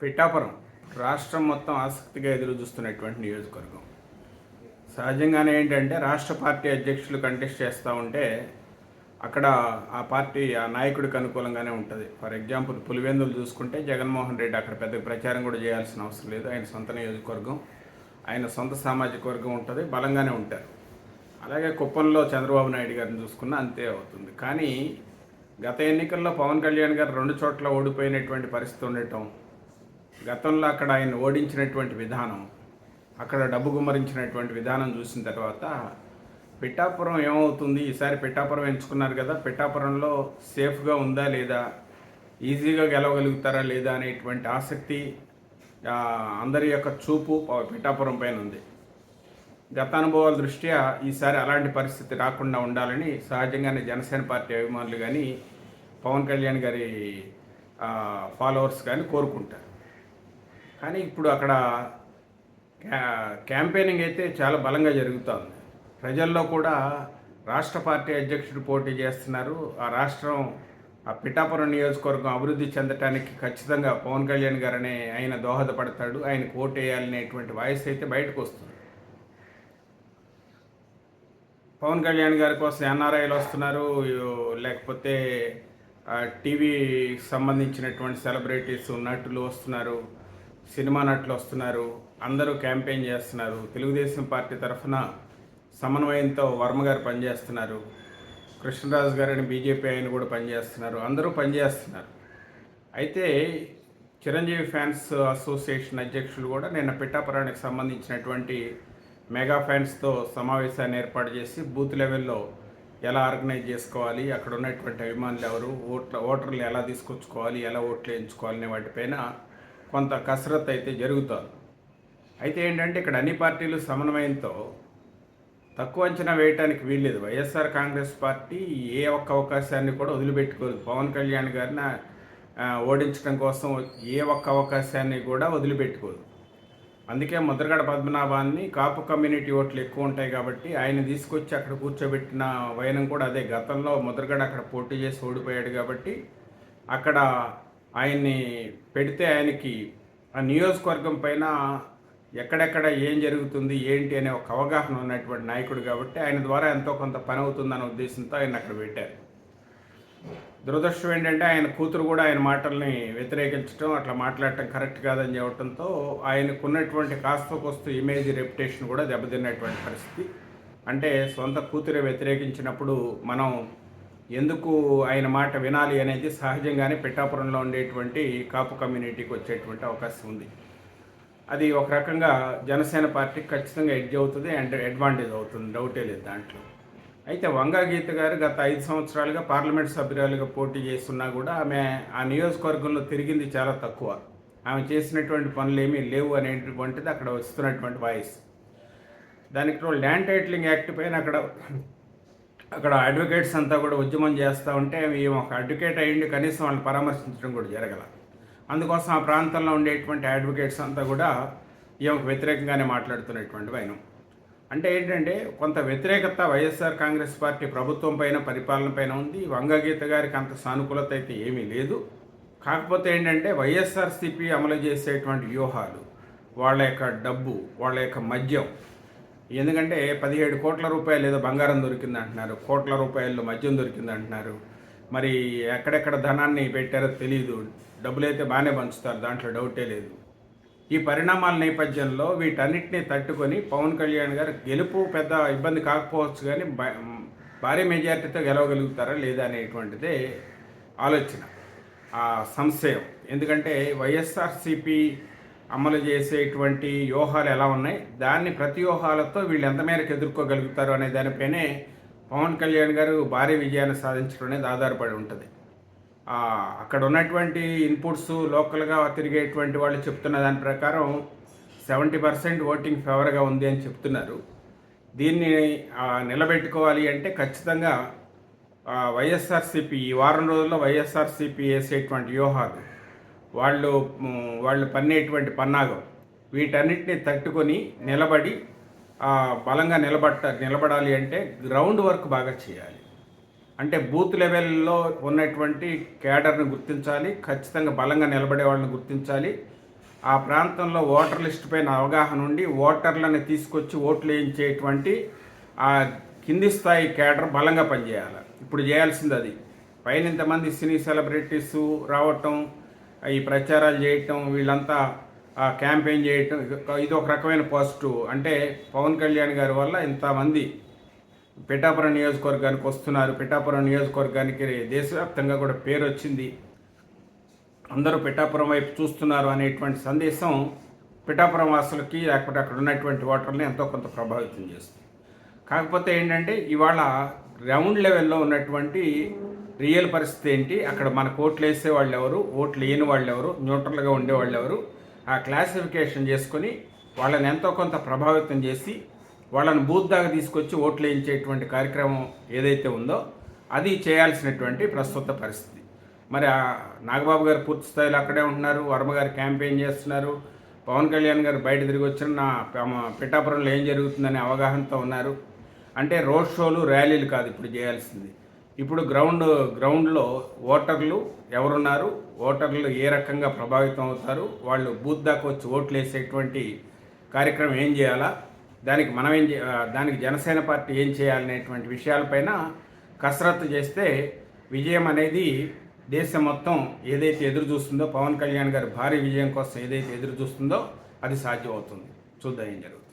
పిఠాపురం రాష్ట్రం మొత్తం ఆసక్తిగా ఎదురు చూస్తున్నటువంటి నియోజకవర్గం. సహజంగానే ఏంటంటే రాష్ట్ర పార్టీ అధ్యక్షులు కంటెస్ట్ చేస్తూ ఉంటే అక్కడ ఆ పార్టీ ఆ నాయకుడికి అనుకూలంగానే ఉంటుంది. ఫర్ ఎగ్జాంపుల్ పులివెందులు చూసుకుంటే జగన్మోహన్ రెడ్డి అక్కడ పెద్ద ప్రచారం కూడా చేయాల్సిన అవసరం లేదు. ఆయన సొంత నియోజకవర్గం ఆయన సొంత సామాజిక వర్గం ఉంటుంది బలంగానే ఉంటారు. అలాగే కుప్పంలో చంద్రబాబు నాయుడు గారిని చూసుకున్నా అంతే అవుతుంది. కానీ గత ఎన్నికల్లో పవన్ కళ్యాణ్ గారు రెండు చోట్ల ఓడిపోయినటువంటి పరిస్థితి ఉండటం గతంలో అక్కడ ఆయన ఓడించినటువంటి విధానం అక్కడ డబ్బు గుమ్మరించినటువంటి విధానం చూసిన తర్వాత పిఠాపురం ఏమవుతుంది? ఈసారి పిఠాపురం ఎంచుకున్నారు కదా పిఠాపురంలో సేఫ్గా ఉందా లేదా? ఈజీగా గెలవగలుగుతారా లేదా అనేటువంటి ఆసక్తి అందరి యొక్క చూపు పిఠాపురం పైన ఉంది. గత అనుభవాల దృష్ట్యా ఈసారి అలాంటి పరిస్థితి రాకుండా ఉండాలని సహజంగానే జనసేన పార్టీ అభిమానులు కానీ పవన్ కళ్యాణ్ గారి ఫాలోవర్స్ కానీ కోరుకుంటారు. కానీ ఇప్పుడు అక్కడ క్యాంపెయినింగ్ అయితే చాలా బలంగా జరుగుతుంది. ప్రజల్లో కూడా రాష్ట్ర పార్టీ అధ్యక్షుడు పోటీ చేస్తున్నారు. ఆ రాష్ట్రం ఆ పిఠాపురం నియోజకవర్గం అభివృద్ధి చెందటానికి ఖచ్చితంగా పవన్ కళ్యాణ్ గారనే ఆయన దోహదపడతాడు. ఆయన ఓటు వేయాలనేటువంటి వాయిస్ అయితే బయటకు వస్తుంది. పవన్ కళ్యాణ్ గారి కోసం ఎన్ఆర్ఐలు వస్తున్నారు. లేకపోతే టీవీ టీవీకి సంబంధించినటువంటి సెలబ్రిటీస్ నటులు వస్తున్నారు. సినిమా నటులు వస్తున్నారు అందరూ క్యాంపెయిన్ చేస్తున్నారు. తెలుగుదేశం పార్టీ తరఫున సమన్వయంతో వర్మ గారు పనిచేస్తున్నారు. కృష్ణరాజు గారని బీజేపీ ఆయన కూడా పనిచేస్తున్నారు. అందరూ పనిచేస్తున్నారు. అయితే చిరంజీవి ఫ్యాన్స్ అసోసియేషన్ అధ్యక్షులు కూడా నిన్న పిఠాపురానికి సంబంధించినటువంటి మెగా ఫ్యాన్స్తో సమావేశాన్ని ఏర్పాటు చేసి బూత్ లెవెల్లో ఎలా ఆర్గనైజ్ చేసుకోవాలి అక్కడ ఉన్నటువంటి అభిమానులు ఎవరు ఓట్ల ఓటర్లు ఎలా తీసుకొచ్చుకోవాలి ఎలా ఓట్లు వేయించుకోవాలనే వాటిపైన కొంత కసరత్ అయితే జరుగుతోంది అయితే ఏంటంటే ఇక్కడ అన్ని పార్టీలు సమన్వయంతో తక్కువ అంచనా వేయటానికి వీల్లేదు. వైఎస్ఆర్ కాంగ్రెస్ పార్టీ ఏ ఒక్క అవకాశాన్ని కూడా వదిలిపెట్టుకోదు పవన్ కళ్యాణ్ గారిని ఓడించడం కోసం ఏ ఒక్క అవకాశాన్ని కూడా వదిలిపెట్టుకోదు. అందుకే ముద్రగడ పద్మనాభాన్ని కాపు కమ్యూనిటీ ఓట్లు ఎక్కువ ఉంటాయి కాబట్టి ఆయన తీసుకొచ్చి అక్కడ కూర్చోబెట్టిన వైనం కూడా అదే. గతంలో ముద్రగడ అక్కడ పోటీ చేసి ఓడిపోయాడు కాబట్టి అక్కడ ఆయన్ని పెడితే ఆయనకి ఆ నియోజకవర్గం పైన ఎక్కడెక్కడ ఏం జరుగుతుంది ఏంటి అనే ఒక అవగాహన ఉన్నటువంటి నాయకుడు కాబట్టి ఆయన ద్వారా ఎంతో కొంత పని అవుతుందనే ఉద్దేశంతో ఆయన అక్కడ పెట్టారు. దురదృష్టం ఏంటంటే ఆయన కూతురు కూడా ఆయన మాటల్ని వ్యతిరేకించడం అట్లా మాట్లాడటం కరెక్ట్ కాదని చెప్పడంతో ఆయనకున్నటువంటి కాస్త కొస్తు ఇమేజ్ రెప్యుటేషన్ కూడా దెబ్బతిన్నటువంటి పరిస్థితి. అంటే సొంత కూతురే వ్యతిరేకించినప్పుడు మనం ఎందుకు ఆయన మాట వినాలి అనేది సహజంగానే పిఠాపురంలో ఉండేటువంటి కాపు కమ్యూనిటీకి వచ్చేటువంటి అవకాశం ఉంది. అది ఒక రకంగా జనసేన పార్టీకి ఖచ్చితంగా ఎడ్జ్ అవుతుంది అండ్ అడ్వాంటేజ్ అవుతుంది డౌటే లేదు దాంట్లో. అయితే వంగా గీత గారు గత ఐదు సంవత్సరాలుగా పార్లమెంట్ సభ్యురాలుగా పోటీ చేస్తున్నా కూడా ఆమె ఆ నియోజకవర్గంలో తిరిగింది చాలా తక్కువ. ఆమె చేసినటువంటి పనులు ఏమీ లేవు అనేటువంటిది అక్కడ వస్తున్నటువంటి వాయిస్. దానికి ల్యాండ్ టైటిలింగ్ యాక్ట్ పైన అక్కడ అక్కడ అడ్వకేట్స్ అంతా కూడా ఉద్యమం చేస్తూ ఉంటే ఈమె ఒక అడ్వకేట్ అయ్యిండి కనీసం వాళ్ళని పరామర్శించడం కూడా జరగల. అందుకోసం ఆ ప్రాంతంలో ఉండేటువంటి అడ్వకేట్స్ అంతా కూడా ఈమెకు వ్యతిరేకంగానే మాట్లాడుతున్నటువంటి వైనం. అంటే ఏంటంటే కొంత వ్యతిరేకత వైఎస్ఆర్ కాంగ్రెస్ పార్టీ ప్రభుత్వం పైన పరిపాలన పైన ఉంది. వంగగీత గారికి అంత సానుకూలత అయితే ఏమీ లేదు. కాకపోతే ఏంటంటే వైఎస్ఆర్సీపీ అమలు చేసేటువంటి వ్యూహాలు వాళ్ళ యొక్క డబ్బు వాళ్ళ యొక్క మద్యం ఎందుకంటే పదిహేడు కోట్ల రూపాయలు ఏదో బంగారం దొరికింది అంటున్నారు. కోట్ల రూపాయలు మద్యం దొరికింది అంటున్నారు. మరి ఎక్కడెక్కడ ధనాన్ని పెట్టారో తెలియదు డబ్బులైతే బాగానే పంచుతారు దాంట్లో డౌటే లేదు. ఈ పరిణామాల నేపథ్యంలో వీటన్నిటిని తట్టుకొని పవన్ కళ్యాణ్ గారు గెలుపు పెద్ద ఇబ్బంది కాకపోవచ్చు కానీ భారీ మెజారిటీతో గెలవగలుగుతారా లేదా అనేటువంటిదే ఆలోచన ఆ సంశయం. ఎందుకంటే వైఎస్ఆర్సిపి అమలు చేసేటువంటి వ్యూహాలు ఎలా ఉన్నాయి? దాన్ని ప్రతి వ్యూహాలతో వీళ్ళు ఎంత మేరకు ఎదుర్కోగలుగుతారు అనే దానిపైనే పవన్ కళ్యాణ్ గారు భారీ విజయాన్ని సాధించడం అనేది ఆధారపడి ఉంటుంది. అక్కడ ఉన్నటువంటి ఇన్పుట్స్ లోకల్గా తిరిగేటువంటి వాళ్ళు చెప్తున్న దాని ప్రకారం సెవెంటీ పర్సెంట్ ఓటింగ్ ఫేవర్గా ఉంది అని చెప్తున్నారు. దీన్ని నిలబెట్టుకోవాలి అంటే ఖచ్చితంగా వైఎస్ఆర్సీపీ ఈ వారం రోజుల్లో వైఎస్ఆర్సీపీ వేసేటువంటి వ్యూహాలు వాళ్ళు వాళ్ళు పన్నేటువంటి పన్నాగం. వీటన్నిటిని తట్టుకొని నిలబడి ఆ, బలంగా నిలబట్ట నిలబడాలి అంటే గ్రౌండ్ వర్క్ బాగా చేయాలి. అంటే బూత్ లెవెల్లో ఉన్నటువంటి కేడర్ని గుర్తించాలి ఖచ్చితంగా బలంగా నిలబడే వాళ్ళని గుర్తించాలి. ఆ ప్రాంతంలో ఓటర్ లిస్ట్ పైన అవగాహన ఉండి ఓటర్లను తీసుకొచ్చి ఓట్లు వేయించేటువంటి ఆ కింది స్థాయి కేడర్ బలంగా పనిచేయాలి. ఇప్పుడు చేయాల్సింది అది. పైన ఇంతమంది సినీ సెలబ్రిటీస్ రావటం ఈ ప్రచారాలు చేయటం వీళ్ళంతా ఆ క్యాంపెయిన్ చేయటం ఇది- ఇది ఒక రకమైన పాజిటివ్. అంటే పవన్ కళ్యాణ్ గారి వల్ల ఇంతమంది పిఠాపురం నియోజకవర్గానికి వస్తున్నారు. పిఠాపురం నియోజకవర్గానికి దేశవ్యాప్తంగా కూడా పేరు వచ్చింది అందరూ పిఠాపురం వైపు చూస్తున్నారు అనేటువంటి సందేశం పిఠాపురం వాసులకి లేకపోతే అక్కడ ఉన్నటువంటి ఓటర్ని ఎంతో కొంత ప్రభావితం చేస్తుంది. కాకపోతే ఏంటంటే ఇవాళ గ్రౌండ్ లెవెల్లో ఉన్నటువంటి రియల్ పరిస్థితి ఏంటి? అక్కడ మన కోట్లు వేసే వాళ్ళు ఎవరు? ఓట్లు లేని వాళ్ళు ఎవరు? న్యూట్రల్గా ఉండే వాళ్ళు ఎవరు? ఆ క్లాసిఫికేషన్ చేసుకొని వాళ్ళని ఎంతో కొంత ప్రభావితం చేసి వాళ్ళని బూత్ దాకా తీసుకొచ్చి ఓట్లు వేయించేటువంటి కార్యక్రమం ఏదైతే ఉందో అది చేయాల్సినటువంటి ప్రస్తుత పరిస్థితి. మరి ఆ నాగబాబు గారు పూర్తి స్థాయిలో అక్కడే ఉంటున్నారు. వర్మ గారు క్యాంపెయిన్ చేస్తున్నారు. పవన్ కళ్యాణ్ గారు బయట తిరిగి వచ్చిన నా పిఠాపురంలో ఏం జరుగుతుందనే అవగాహనతో ఉన్నారు. అంటే రోడ్ షోలు ర్యాలీలు కాదు ఇప్పుడు చేయాల్సింది. ఇప్పుడు గ్రౌండ్ గ్రౌండ్లో ఓటర్లు ఎవరున్నారు? ఓటర్లు ఏ రకంగా ప్రభావితం అవుతారు? వాళ్ళు బూత్ దాకా వచ్చి ఓట్లు వేసేటువంటి కార్యక్రమం ఏం చేయాలా? దానికి మనం ఏం చే- దానికి జనసేన పార్టీ ఏం చేయాలనేటువంటి విషయాలపైన కసరత్తు చేస్తే విజయం అనేది దేశం మొత్తం ఏదైతే ఎదురు చూస్తుందో పవన్ కళ్యాణ్ గారి భారీ విజయం కోసం ఏదైతే ఎదురు చూస్తుందో అది సాధ్యం అవుతుంది చూద్దాం ఏం జరుగుతుంది.